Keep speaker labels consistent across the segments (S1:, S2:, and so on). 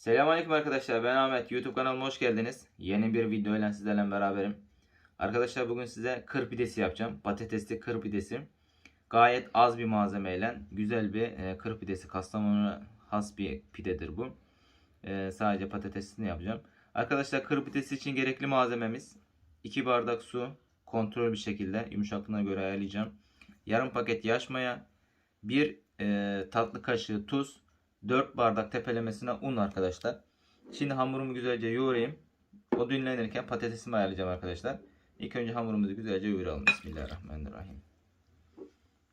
S1: Selamünaleyküm arkadaşlar. Ben Ahmet. YouTube kanalıma hoş geldiniz. Yeni bir video ile sizlerle beraberim. Arkadaşlar bugün size kır pidesi yapacağım. Patatesli kır pidesi. Gayet az bir malzemeyle güzel bir e, kır pidesi. Kastamonu has bir pidedir bu. E, sadece patatesini yapacağım. Arkadaşlar kır pidesi için gerekli malzememiz 2 bardak su. Kontrol bir şekilde yumuşaklığına göre ayarlayacağım. Yarım paket yaş maya. 1 tatlı kaşığı tuz. 4 bardak tepelemesine un arkadaşlar. Şimdi hamurumu güzelce yoğurayım. O dinlenirken patatesimi ayarlayacağım arkadaşlar. İlk önce hamurumuzu güzelce yoğuralım. Bismillahirrahmanirrahim.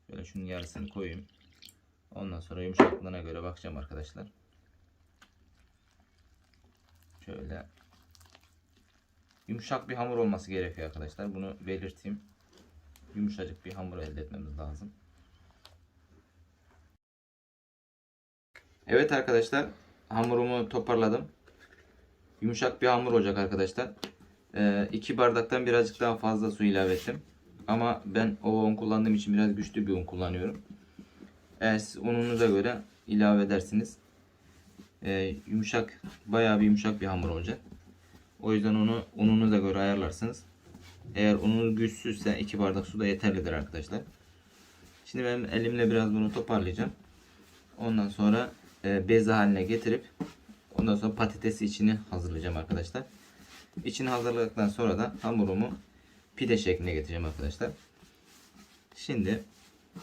S1: Böyle şunun yarısını koyayım. Ondan sonra yumuşaklığına göre bakacağım arkadaşlar. Şöyle. Yumuşak bir hamur olması gerekiyor arkadaşlar. Bunu belirteyim. Yumuşacık bir hamur elde etmemiz lazım. Evet arkadaşlar hamurumu toparladım. Yumuşak bir hamur olacak arkadaşlar. 2 ee, bardaktan birazcık daha fazla su ilave ettim. Ama ben o un kullandığım için biraz güçlü bir un kullanıyorum. Eğer siz ununuza göre ilave edersiniz. Ee, yumuşak bayağı bir yumuşak bir hamur olacak. O yüzden onu ununuza göre ayarlarsınız. Eğer ununuz güçsüzse 2 bardak su da yeterlidir arkadaşlar. Şimdi ben elimle biraz bunu toparlayacağım. Ondan sonra beze haline getirip ondan sonra patatesi içini hazırlayacağım arkadaşlar. İçini hazırladıktan sonra da hamurumu pide şekline getireceğim arkadaşlar. Şimdi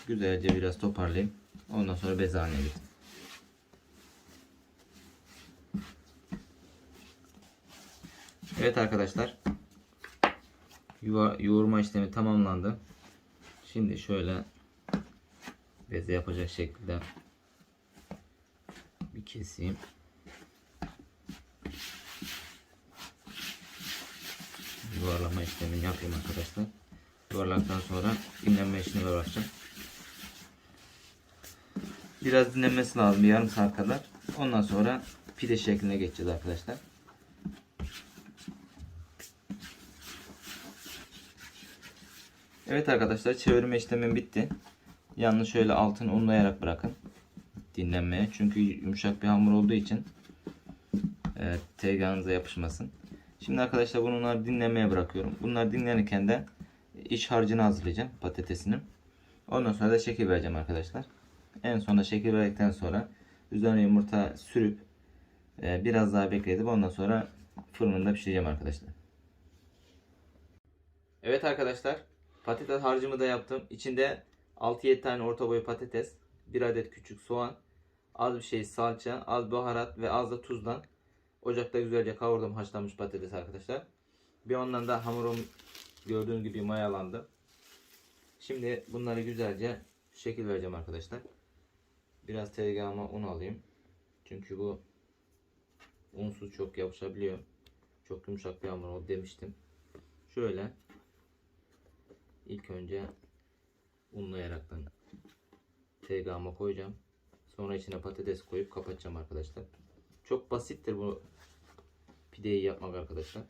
S1: güzelce biraz toparlayayım. Ondan sonra beze haline getireyim. Evet arkadaşlar. Yoğurma işlemi tamamlandı. Şimdi şöyle beze yapacak şekilde keseyim. Yuvarlama işlemini yapayım arkadaşlar. Yuvarladıktan sonra dinlenme işine uğraşacağım. Biraz dinlenmesi lazım yarım saat kadar. Ondan sonra pide şekline geçeceğiz arkadaşlar. Evet arkadaşlar çevirme işlemim bitti. Yalnız şöyle altını unlayarak bırakın dinlenmeye. Çünkü yumuşak bir hamur olduğu için e, tezgahınıza yapışmasın. Şimdi arkadaşlar bunları dinlenmeye bırakıyorum. Bunlar dinlenirken de iç harcını hazırlayacağım patatesini. Ondan sonra da şekil vereceğim arkadaşlar. En sonunda şekil verdikten sonra üzerine yumurta sürüp e, biraz daha bekletip ondan sonra fırında pişireceğim arkadaşlar. Evet arkadaşlar patates harcımı da yaptım. İçinde 6-7 tane orta boy patates, 1 adet küçük soğan, az bir şey salça, az baharat ve az da tuzdan ocakta güzelce kavurdum haşlanmış patates arkadaşlar. Bir ondan da hamurum gördüğünüz gibi mayalandı. Şimdi bunları güzelce şekil vereceğim arkadaşlar. Biraz tezgahıma un alayım. Çünkü bu unsuz çok yapışabiliyor. Çok yumuşak bir hamur oldu demiştim. Şöyle ilk önce unlayaraktan tezgahıma koyacağım. Sonra içine patates koyup kapatacağım arkadaşlar. Çok basittir bu pideyi yapmak arkadaşlar.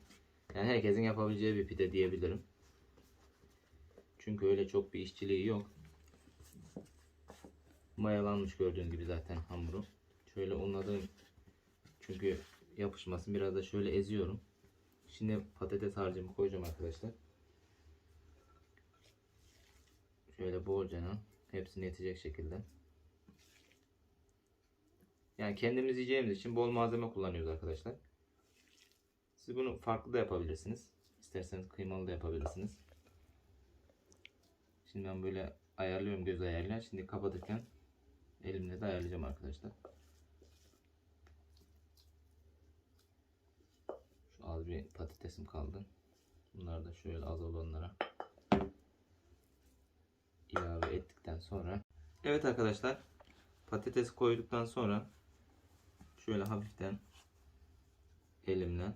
S1: Yani herkesin yapabileceği bir pide diyebilirim. Çünkü öyle çok bir işçiliği yok. Mayalanmış gördüğün gibi zaten hamuru. Şöyle unladım. Çünkü yapışmasın. Biraz da şöyle eziyorum. Şimdi patates harcımı koyacağım arkadaşlar. Şöyle bolca hepsini yetecek şekilde. Yani kendimiz yiyeceğimiz için bol malzeme kullanıyoruz arkadaşlar. Siz bunu farklı da yapabilirsiniz. İsterseniz kıymalı da yapabilirsiniz. Şimdi ben böyle ayarlıyorum göz ayarıyla. Şimdi kapatırken elimle de ayarlayacağım arkadaşlar. Şu az bir patatesim kaldı. Bunları da şöyle az olanlara ettikten sonra Evet arkadaşlar patates koyduktan sonra şöyle hafiften elimle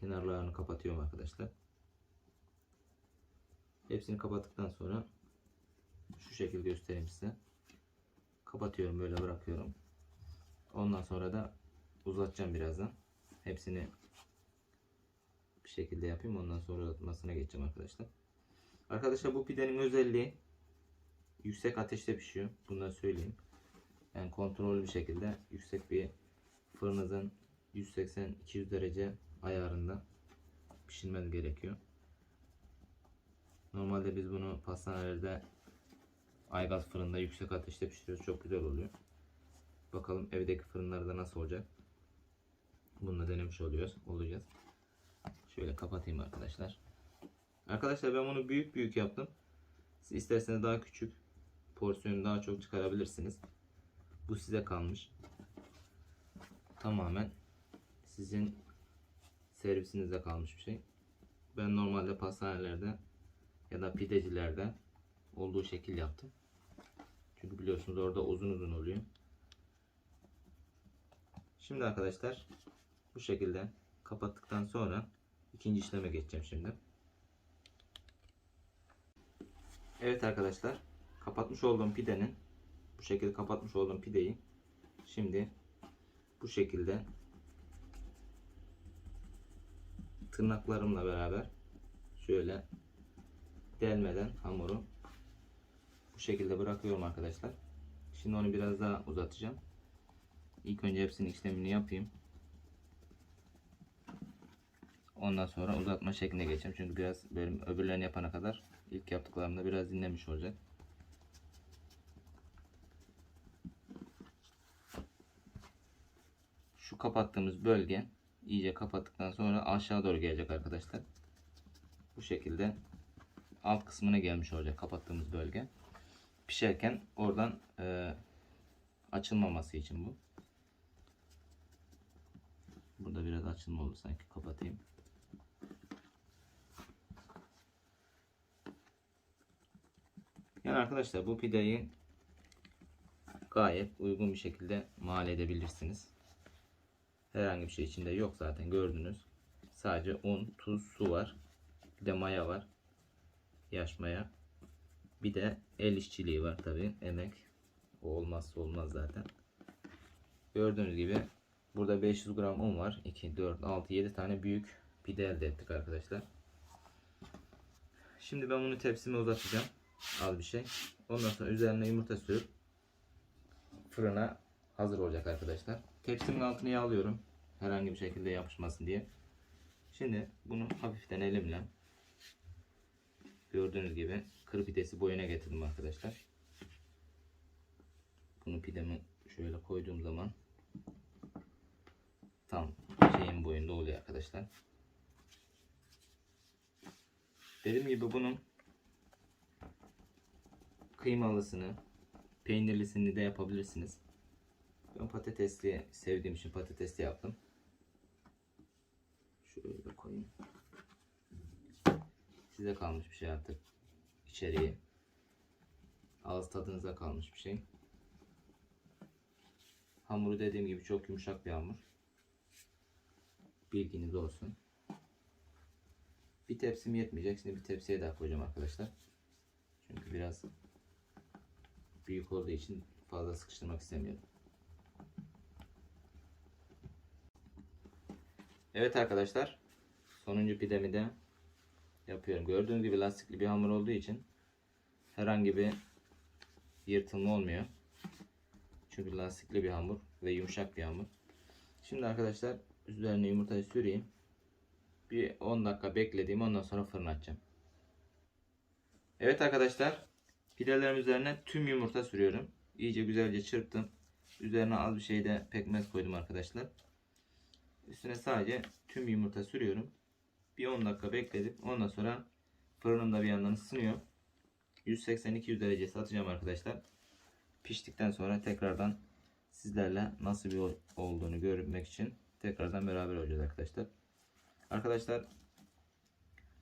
S1: kenarlarını kapatıyorum arkadaşlar. Hepsini kapattıktan sonra şu şekilde göstereyim size. Kapatıyorum böyle bırakıyorum. Ondan sonra da uzatacağım birazdan. Hepsini bir şekilde yapayım. Ondan sonra uzatmasına geçeceğim arkadaşlar. Arkadaşlar bu pidenin özelliği yüksek ateşte pişiyor. Bunları söyleyeyim. Yani kontrollü bir şekilde yüksek bir fırınızın 180-200 derece ayarında pişirmeniz gerekiyor. Normalde biz bunu pastanelerde aygaz fırında yüksek ateşte pişiriyoruz. Çok güzel oluyor. Bakalım evdeki fırınlarda nasıl olacak. Bunu da denemiş oluyoruz. Olacağız. Şöyle kapatayım arkadaşlar. Arkadaşlar ben bunu büyük büyük yaptım. Siz isterseniz daha küçük porsiyonu daha çok çıkarabilirsiniz. Bu size kalmış. Tamamen sizin servisinizde kalmış bir şey. Ben normalde pastanelerde ya da pidecilerde olduğu şekil yaptım. Çünkü biliyorsunuz orada uzun uzun oluyor. Şimdi arkadaşlar bu şekilde kapattıktan sonra ikinci işleme geçeceğim şimdi. Evet arkadaşlar kapatmış olduğum pidenin bu şekilde kapatmış olduğum pideyi şimdi bu şekilde tırnaklarımla beraber şöyle delmeden hamuru bu şekilde bırakıyorum arkadaşlar. Şimdi onu biraz daha uzatacağım. İlk önce hepsinin işlemini yapayım. Ondan sonra uzatma şekline geçeceğim. Çünkü biraz böyle öbürlerini yapana kadar ilk yaptıklarımda biraz dinlemiş olacak. Şu kapattığımız bölge iyice kapattıktan sonra aşağı doğru gelecek arkadaşlar. Bu şekilde alt kısmına gelmiş olacak kapattığımız bölge. Pişerken oradan e, açılmaması için bu. Burada biraz açılma oldu sanki kapatayım. Yani arkadaşlar bu pideyi gayet uygun bir şekilde mal edebilirsiniz. Herhangi bir şey içinde yok zaten gördünüz. Sadece un, tuz, su var. Bir de maya var. Yaş maya. Bir de el işçiliği var tabi. Emek. O olmazsa olmaz zaten. Gördüğünüz gibi burada 500 gram un var. 2, 4, 6, 7 tane büyük pide elde ettik arkadaşlar. Şimdi ben bunu tepsime uzatacağım. Az bir şey. Ondan sonra üzerine yumurta sürüp fırına hazır olacak arkadaşlar. Tepsimin altını yağlıyorum. Herhangi bir şekilde yapışmasın diye. Şimdi bunu hafiften elimle gördüğünüz gibi kır pidesi boyuna getirdim arkadaşlar. Bunu pidemi şöyle koyduğum zaman tam şeyin boyunda oluyor arkadaşlar. Dediğim gibi bunun kıymalısını, peynirlisini de yapabilirsiniz. Ben patatesli sevdiğim için patatesli yaptım. Şöyle koyayım. Size kalmış bir şey artık. İçeriği. Ağız tadınıza kalmış bir şey. Hamuru dediğim gibi çok yumuşak bir hamur. Bilginiz olsun. Bir tepsim yetmeyecek. Şimdi bir tepsiye daha koyacağım arkadaşlar. Çünkü biraz büyük olduğu için fazla sıkıştırmak istemiyorum. Evet arkadaşlar. Sonuncu pidemi de yapıyorum. Gördüğünüz gibi lastikli bir hamur olduğu için herhangi bir yırtılma olmuyor. Çünkü lastikli bir hamur ve yumuşak bir hamur. Şimdi arkadaşlar üzerine yumurtayı süreyim. Bir 10 dakika beklediğim ondan sonra fırına açacağım. Evet arkadaşlar pidelerim üzerine tüm yumurta sürüyorum. İyice güzelce çırptım. Üzerine az bir şey de pekmez koydum arkadaşlar. Üstüne sadece tüm yumurta sürüyorum. Bir 10 dakika bekledim. Ondan sonra fırınımda bir yandan ısınıyor. 180-200 derecesi atacağım arkadaşlar. Piştikten sonra tekrardan sizlerle nasıl bir olduğunu görmek için tekrardan beraber olacağız arkadaşlar. Arkadaşlar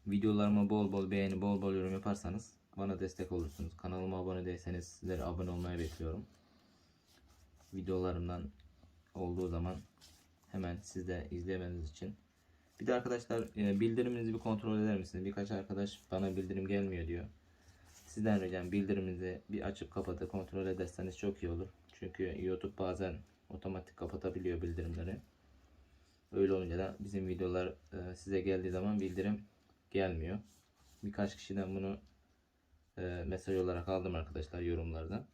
S1: videolarıma bol bol beğeni, bol bol yorum yaparsanız bana destek olursunuz. Kanalıma abone değilseniz sizleri abone olmayı bekliyorum. Videolarımdan olduğu zaman hemen siz de izlemeniz için. Bir de arkadaşlar e, bildiriminizi bir kontrol eder misiniz? Birkaç arkadaş bana bildirim gelmiyor diyor. Sizden ricam bildiriminizi bir açıp kapatıp kontrol ederseniz çok iyi olur. Çünkü YouTube bazen otomatik kapatabiliyor bildirimleri. Öyle olunca da bizim videolar e, size geldiği zaman bildirim gelmiyor. Birkaç kişiden bunu e, mesaj olarak aldım arkadaşlar yorumlardan.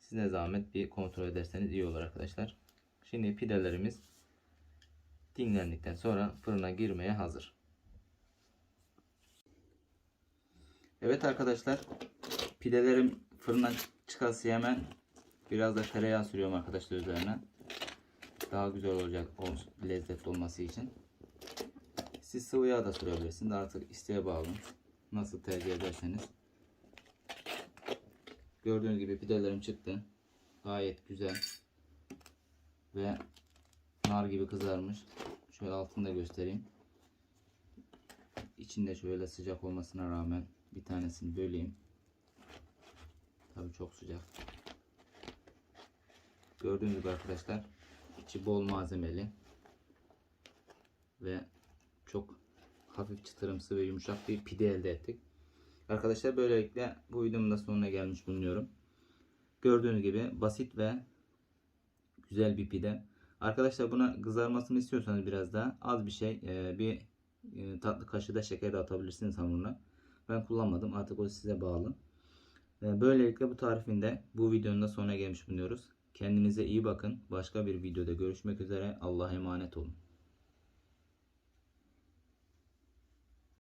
S1: Siz ne zahmet bir kontrol ederseniz iyi olur arkadaşlar. Şimdi pidelerimiz dinlendikten sonra fırına girmeye hazır. Evet arkadaşlar pidelerim fırından çıkası hemen biraz da tereyağı sürüyorum arkadaşlar üzerine. Daha güzel olacak lezzetli olması için. Siz sıvı yağ da sürebilirsiniz. Artık isteğe bağlı. Nasıl tercih ederseniz. Gördüğünüz gibi pidelerim çıktı. Gayet güzel. Ve nar gibi kızarmış. Şöyle altını da göstereyim. İçinde şöyle sıcak olmasına rağmen bir tanesini böleyim. Tabii çok sıcak. Gördüğünüz gibi arkadaşlar içi bol malzemeli ve çok hafif çıtırımsı ve yumuşak bir pide elde ettik. Arkadaşlar böylelikle bu videomun da sonuna gelmiş bulunuyorum. Gördüğünüz gibi basit ve güzel bir pide. Arkadaşlar buna kızarmasını istiyorsanız biraz daha az bir şey e, bir e, tatlı kaşığı da şeker de atabilirsiniz hamuruna. Ben kullanmadım artık o size bağlı. E, Böylelikle bu tarifinde bu videonun da sonuna gelmiş bulunuyoruz. Kendinize iyi bakın. Başka bir videoda görüşmek üzere. Allah'a emanet olun.